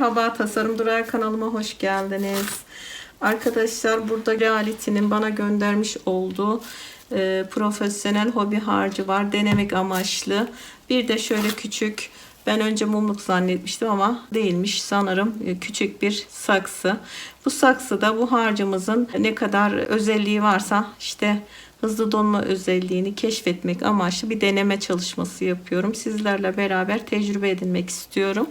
Merhaba Tasarım Duray kanalıma hoş geldiniz. Arkadaşlar burada Reality'nin bana göndermiş olduğu e, profesyonel hobi harcı var. Denemek amaçlı. Bir de şöyle küçük ben önce mumluk zannetmiştim ama değilmiş sanırım e, küçük bir saksı. Bu saksıda bu harcımızın ne kadar özelliği varsa işte hızlı donma özelliğini keşfetmek amaçlı bir deneme çalışması yapıyorum. Sizlerle beraber tecrübe edinmek istiyorum.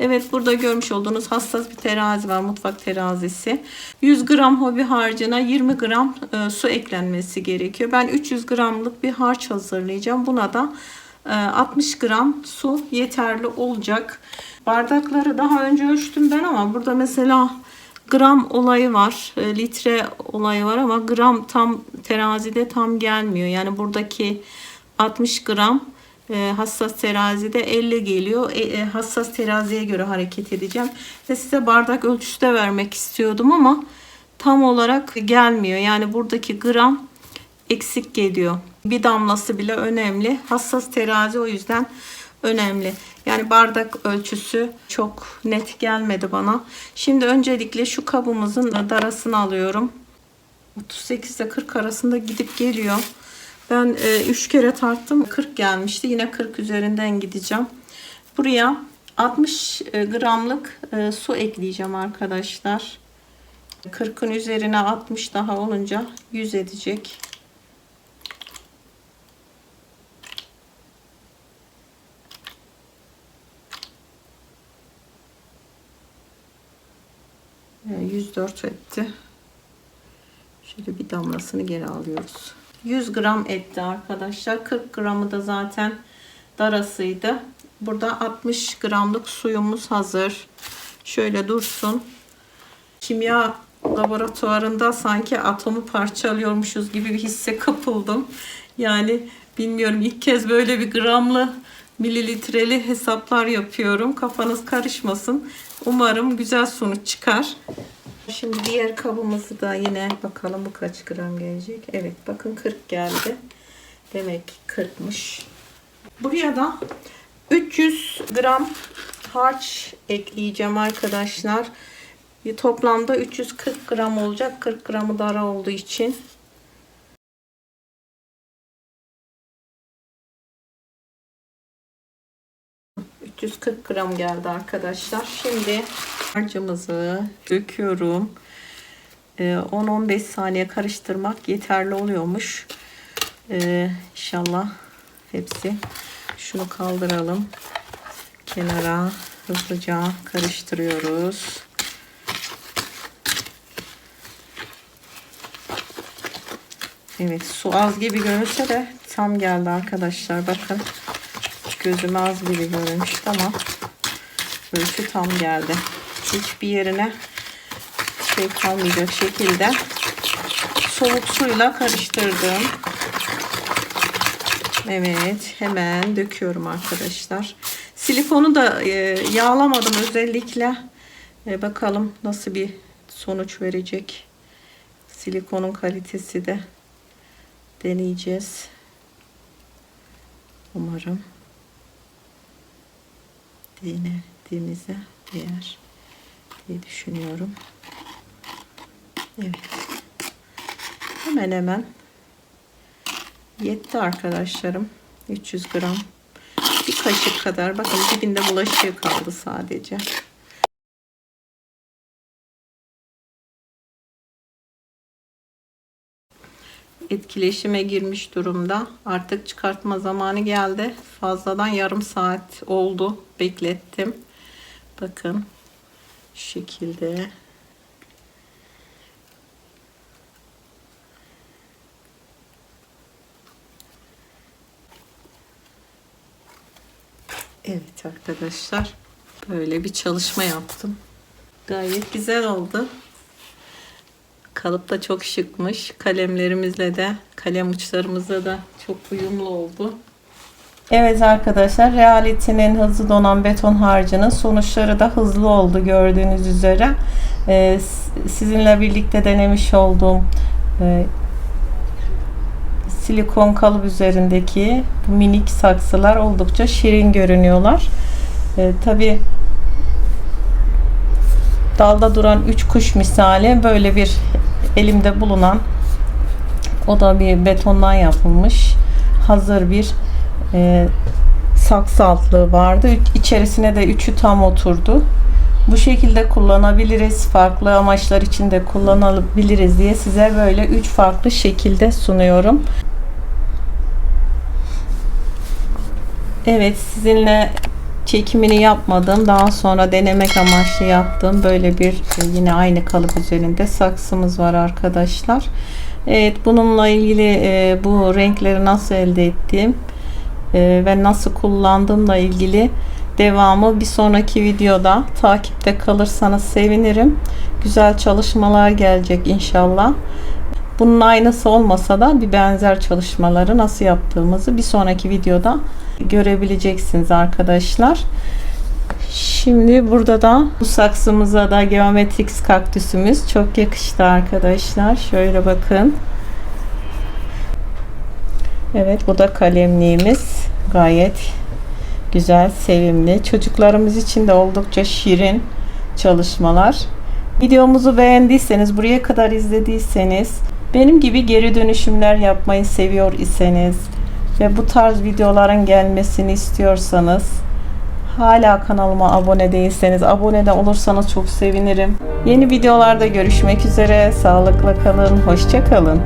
Evet burada görmüş olduğunuz hassas bir terazi var. Mutfak terazisi. 100 gram hobi harcına 20 gram e, su eklenmesi gerekiyor. Ben 300 gramlık bir harç hazırlayacağım. Buna da 60 e, gram su yeterli olacak. Bardakları daha önce ölçtüm ben ama burada mesela gram olayı var. e, Litre olayı var ama gram tam terazide tam gelmiyor. Yani buradaki 60 gram e, hassas terazide 50 geliyor. E, hassas teraziye göre hareket edeceğim. Ve size bardak ölçüsü de vermek istiyordum ama tam olarak gelmiyor. Yani buradaki gram eksik geliyor. Bir damlası bile önemli. Hassas terazi o yüzden önemli. Yani bardak ölçüsü çok net gelmedi bana. Şimdi öncelikle şu kabımızın darasını alıyorum. 38 ile 40 arasında gidip geliyor. Ben 3 e, kere tarttım. 40 gelmişti. Yine 40 üzerinden gideceğim. Buraya 60 e, gramlık e, su ekleyeceğim arkadaşlar. 40'ın üzerine 60 daha olunca 100 edecek. 104 etti. Şöyle bir damlasını geri alıyoruz. 100 gram etti arkadaşlar. 40 gramı da zaten darasıydı. Burada 60 gramlık suyumuz hazır. Şöyle dursun. Kimya laboratuvarında sanki atomu parçalıyormuşuz gibi bir hisse kapıldım. Yani bilmiyorum ilk kez böyle bir gramlı mililitreli hesaplar yapıyorum. Kafanız karışmasın. Umarım güzel sonuç çıkar. Şimdi diğer kabımızı da yine bakalım bu kaç gram gelecek. Evet bakın 40 geldi. Demek ki 40'mış. Buraya da 300 gram harç ekleyeceğim arkadaşlar. Toplamda 340 gram olacak. 40 gramı dara olduğu için. 340 gram geldi arkadaşlar. Şimdi harcımızı döküyorum. 10-15 ee, saniye karıştırmak yeterli oluyormuş. Ee, inşallah hepsi. Şunu kaldıralım. Kenara hızlıca karıştırıyoruz. Evet su az gibi görünse de tam geldi arkadaşlar. Bakın gözüme az gibi görünmüştü ama ölçü tam geldi. Hiçbir yerine şey kalmayacak şekilde soğuk suyla karıştırdım. Evet hemen döküyorum arkadaşlar. Silikonu da e, yağlamadım özellikle. E, bakalım nasıl bir sonuç verecek. Silikonun kalitesi de deneyeceğiz. Umarım denediğimize değer diye düşünüyorum. Evet. Hemen hemen yetti arkadaşlarım. 300 gram. Bir kaşık kadar. Bakın dibinde bulaşığı kaldı sadece. Etkileşime girmiş durumda. Artık çıkartma zamanı geldi. Fazladan yarım saat oldu. Beklettim. Bakın şu şekilde. Evet arkadaşlar. Böyle bir çalışma yaptım. Gayet güzel oldu. Kalıp da çok şıkmış. Kalemlerimizle de, kalem uçlarımızla da çok uyumlu oldu. Evet arkadaşlar, Reality'nin hızlı donan beton harcının sonuçları da hızlı oldu gördüğünüz üzere. Ee, sizinle birlikte denemiş olduğum e, silikon kalıp üzerindeki minik saksılar oldukça şirin görünüyorlar. Ee, Tabi dalda duran üç kuş misali böyle bir elimde bulunan o da bir betondan yapılmış hazır bir e, saksı altlığı vardı. İçerisine de üçü tam oturdu. Bu şekilde kullanabiliriz. Farklı amaçlar için de kullanabiliriz diye size böyle üç farklı şekilde sunuyorum. Evet sizinle çekimini yapmadım. Daha sonra denemek amaçlı yaptım. Böyle bir e, yine aynı kalıp üzerinde saksımız var arkadaşlar. Evet bununla ilgili e, bu renkleri nasıl elde ettiğim e, ve nasıl kullandığımla ilgili devamı bir sonraki videoda takipte kalırsanız sevinirim. Güzel çalışmalar gelecek inşallah. Bunun aynısı olmasa da bir benzer çalışmaları nasıl yaptığımızı bir sonraki videoda görebileceksiniz arkadaşlar. Şimdi burada da bu saksımıza da Geometrix kaktüsümüz çok yakıştı arkadaşlar. Şöyle bakın. Evet bu da kalemliğimiz. Gayet güzel, sevimli. Çocuklarımız için de oldukça şirin çalışmalar. Videomuzu beğendiyseniz, buraya kadar izlediyseniz, benim gibi geri dönüşümler yapmayı seviyor iseniz ve bu tarz videoların gelmesini istiyorsanız hala kanalıma abone değilseniz abone de olursanız çok sevinirim. Yeni videolarda görüşmek üzere. Sağlıkla kalın. Hoşça kalın.